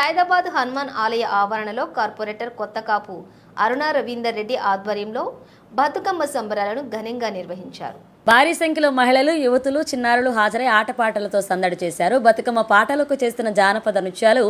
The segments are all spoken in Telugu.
హైదరాబాద్ హనుమాన్ ఆలయ ఆవరణలో కార్పొరేటర్ కొత్తకాపు అరుణ రవీందర్ రెడ్డి ఆధ్వర్యంలో బతుకమ్మ సంబరాలను ఘనంగా నిర్వహించారు. భారీ సంఖ్యలో మహిళలు యువతులు చిన్నారులు హాజరై ఆటపాటలతో సందడి చేశారు. బతుకమ్మ పాటలకు చేస్తున్న జానపద నృత్యాలు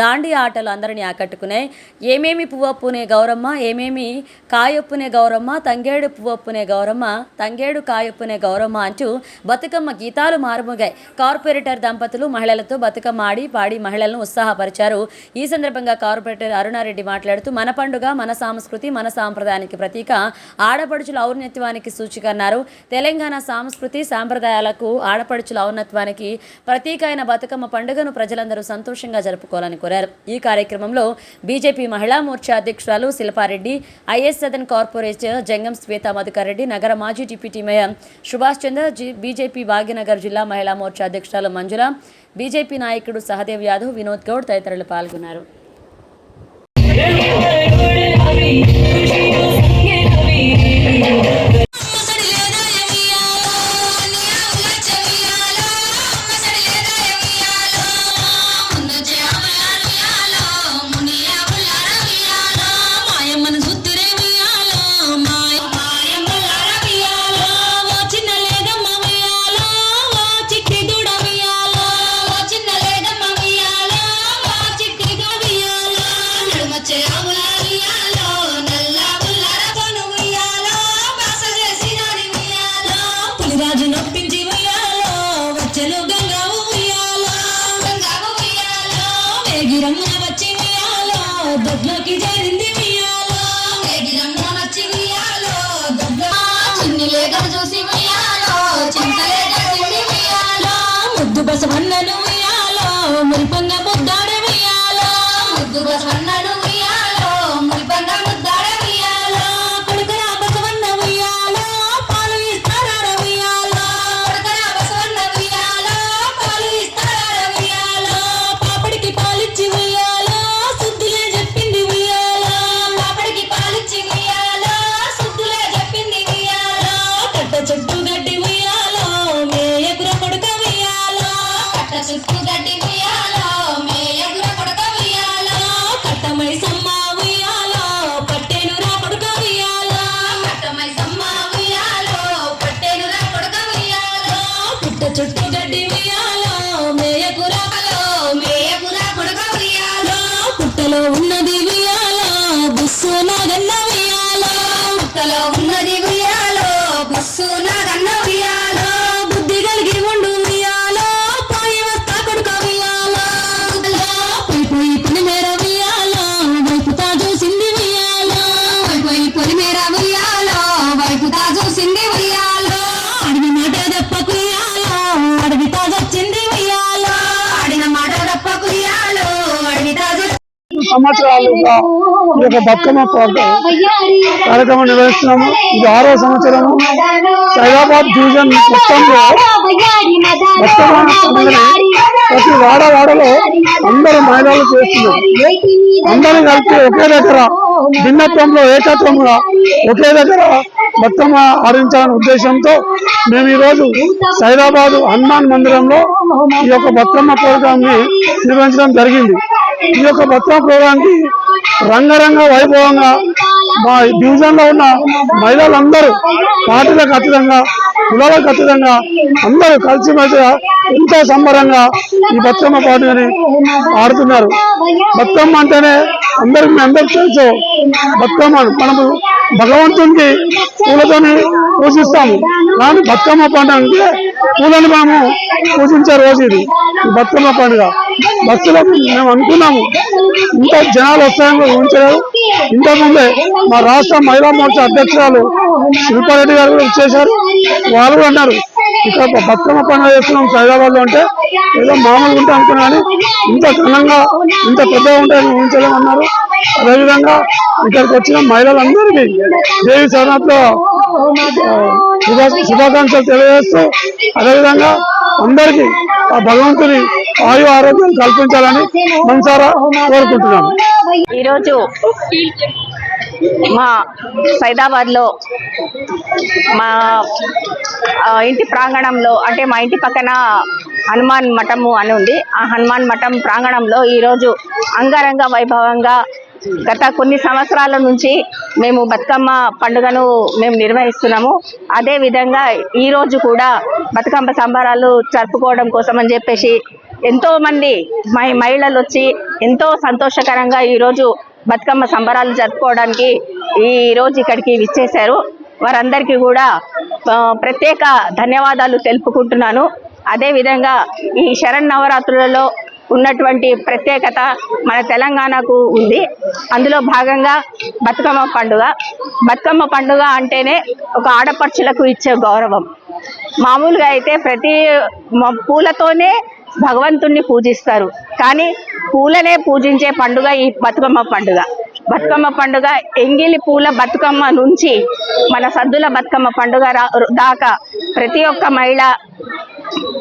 దాండి ఆటలు అందరినీ ఆకట్టుకున్నాయి. ఏమేమి పువ్వప్పునే గౌరమ్మ ఏమేమి కాయొప్పునే గౌరమ్మ తంగేడు పువ్వప్పునే గౌరమ్మ తంగేడు కాయొప్పునే గౌరమ్మ అంటూ బతుకమ్మ గీతాలు మారుమోగాయి. కార్పొరేటర్ దంపతులు మహిళలతో బతుకమ్మ ఆడి పాడి మహిళలను ఉత్సాహపరిచారు. ఈ సందర్భంగా కార్పొరేటర్ అరుణారెడ్డి మాట్లాడుతూ మన పండుగ మన సంస్కృతి మన సాంప్రదాయానికి ప్రతీక. ఆడపడుచుల ఔన్నత్యానికి సూచిక అన్నారు. తెలంగాణ సాంస్కృతి సాంప్రదాయాలకు ఆడపడుచుల ఔన్నత్వానికి ప్రతీక అయిన బతుకమ్మ పండుగను ప్రజలందరూ సంతోషంగా జరుపుకోవాలని కోరారు. ఈ కార్యక్రమంలో బీజేపీ మహిళా మోర్చా అధ్యక్షురాలు శిల్పారెడ్డి ఐఎస్ సదన్ కార్పొరేటర్ జంగం శ్వేత మధుకరెడ్డి నగర మాజీ deputy mayor Subhash Chandra BJP Bhagyanagar జిల్లా మహిళా మోర్చా అధ్యక్షురాలు మంజుల బీజేపీ నాయకుడు సహదేవ్ యాదవ్ వినోద్ గౌడ్ తదితరులు పాల్గొన్నారు. పులిరాజు దొడ్లోకి చేరింది చూసి ముద్దు బసవన్నను ఉయ్యాలో మురిపంగా ముద్దా చుట్టూ గడ్డి ఉయ్యాలో మేయకుర మేయగుర కొడక ఉయ్యాలో. పుట్టలో ఉన్న సంవత్సరాలుగా ఈ యొక్క బతుకమ్మ కార్యక్రమం నిర్వహిస్తున్నాము. ఇది ఆరో సంవత్సరము. సైదాబాద్ డివిజన్ మొత్తంలో ప్రతి వాడ వాడలో అందరూ మహిళలు చేస్తున్నారు. అందరూ కలిపి ఒకే దగ్గర భిన్నత్వంలో ఏకత్వంగా ఒకే దగ్గర బతుకమ్మ ఆడించాలనే ఉద్దేశంతో మేము ఈరోజు సైదాబాద్ హనుమాన్ మందిరంలో ఈ యొక్క బతుకమ్మ ప్రోగ్రామ్ని నిర్వహించడం జరిగింది. ఈ యొక్క మొత్తం ప్రోగ్రాంకి రంగరంగ వైభవంగా మా డివిజన్లో ఉన్న మహిళలందరూ పార్టీలకు అతీతంగా కులాలకు అతీతంగా అందరూ కలిసిమెలిసిగా ఎంతో సంబరంగా ఈ బతుకమ్మ పాటని ఆడుతున్నారు. బతుకమ్మ అంటేనే అందరికి అందరికి తెలుసు. బతుకమ్మ మనము భగవంతునికి పూలతోని పూజిస్తాము. కానీ బతుకమ్మ పండుగ అంటే పూలను మనము పూజించే రోజు ఇది. ఈ బతుకమ్మ పండుగ. భక్తులకు మేము అనుకున్నాము. ఇంత జనాలు వస్తాయని కూడా ఊహించలేదు. ఇంతకుముందే మా రాష్ట్ర మహిళా మోర్చా అధ్యక్షురాలు శిల్పారెడ్డి గారు కూడా చేశారు వాళ్ళు కూడా అన్నారు ఇక్కడ బతుకమ్మ పండుగ చేస్తున్నాం హైదరాబాద్లో అంటే ఏదో మామూలుగా ఉంటాం అనుకున్నాను ఇంత ఘనంగా ఇంత పెద్దగా ఉంటాయని ఊహించలేమన్నారు అదేవిధంగా ఇక్కడికి వచ్చిన మహిళలందరికీ దేవి సరణతో శుభాకాంక్షలు తెలియజేస్తూ అదేవిధంగా అందరికీ ఆ భగవంతుని ఆయు ఆరోగ్యం కల్పించాలని మనసారా కోరుకుంటున్నాను ఈరోజు మా సైదాబాద్లో మా ఇంటి ప్రాంగణంలో అంటే మా ఇంటి పక్కన హనుమాన్ మఠము అని ఉంది. ఆ హనుమాన్ మఠం ప్రాంగణంలో ఈరోజు అంగరంగ వైభవంగా గత కొన్ని సంవత్సరాల నుంచి మేము బతుకమ్మ పండుగను మేము నిర్వహిస్తున్నాము. అదే విధంగా కూడా బతుకమ్మ సంబరాలు జరుపుకోవడం కోసం అని చెప్పేసి ఎంతో మంది మహి మహిళలు వచ్చి ఎంతో సంతోషకరంగా ఈరోజు బతుకమ్మ సంబరాలు జరుపుకోవడానికి ఈ రోజు ఇక్కడికి విచ్చేశారు. వారందరికీ కూడా ప్రత్యేక ధన్యవాదాలు తెలుపుకుంటున్నాను. అదేవిధంగా ఈ శరణ్ నవరాత్రులలో ఉన్నటువంటి ప్రత్యేకత మన తెలంగాణకు ఉంది. అందులో భాగంగా బతుకమ్మ పండుగ. బతుకమ్మ పండుగ అంటేనే ఒక ఆడపడుచులకు ఇచ్చే గౌరవం. మామూలుగా అయితే ప్రతి పూలతోనే భగవంతుణ్ణి పూజిస్తారు. కానీ పూలనే పూజించే పండుగ ఈ బతుకమ్మ పండుగ. బతుకమ్మ పండుగ ఎంగిలి పూల బతుకమ్మ నుంచి మన సద్దుల బతుకమ్మ పండుగ రా- దాకా ప్రతి ఒక్క మహిళ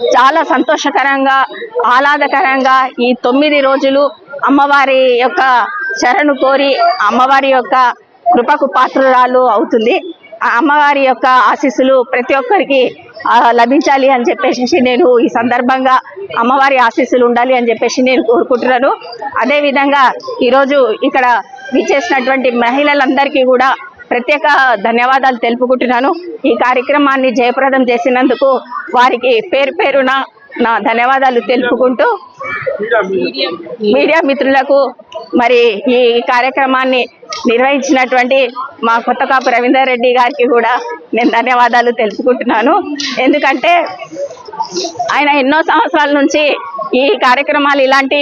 చాలా సంతోషకరంగా ఆహ్లాదకరంగా ఈ తొమ్మిది రోజులు అమ్మవారి యొక్క శరణు కోరి అమ్మవారి యొక్క కృపకు పాత్రురాలు అవుతుంది. ఆ అమ్మవారి యొక్క ఆశీస్సులు ప్రతి ఒక్కరికి లభించాలి అని చెప్పేసి నేను ఈ సందర్భంగా అమ్మవారి ఆశీస్సులు ఉండాలి అని చెప్పేసి నేను కోరుకుంటున్నాను. అదేవిధంగా ఈరోజు ఇక్కడ విచ్చేసినటువంటి మహిళలందరికీ కూడా ప్రత్యేక ధన్యవాదాలు తెలుపుకుంటున్నాను. ఈ కార్యక్రమాన్ని జయప్రదం చేసినందుకు వారికి పేరు పేరున నా ధన్యవాదాలు తెలుపుకుంటూ మీడియా మిత్రులకు మరి ఈ కార్యక్రమాన్ని నిర్వహించినటువంటి మా కొత్త కాపు రవీందర్ రెడ్డి గారికి కూడా నేను ధన్యవాదాలు తెలుపుకుంటున్నాను ఎందుకంటే ఆయన ఎన్నో సంవత్సరాల నుంచి ఈ కార్యక్రమాలు ఇలాంటి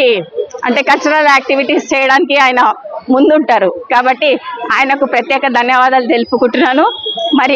అంటే కల్చరల్ యాక్టివిటీస్ చేయడానికి ఆయన ముందుంటారు. కాబట్టి ఆయనకు ప్రత్యేక ధన్యవాదాలు తెలుపుకుంటున్నాను. మరి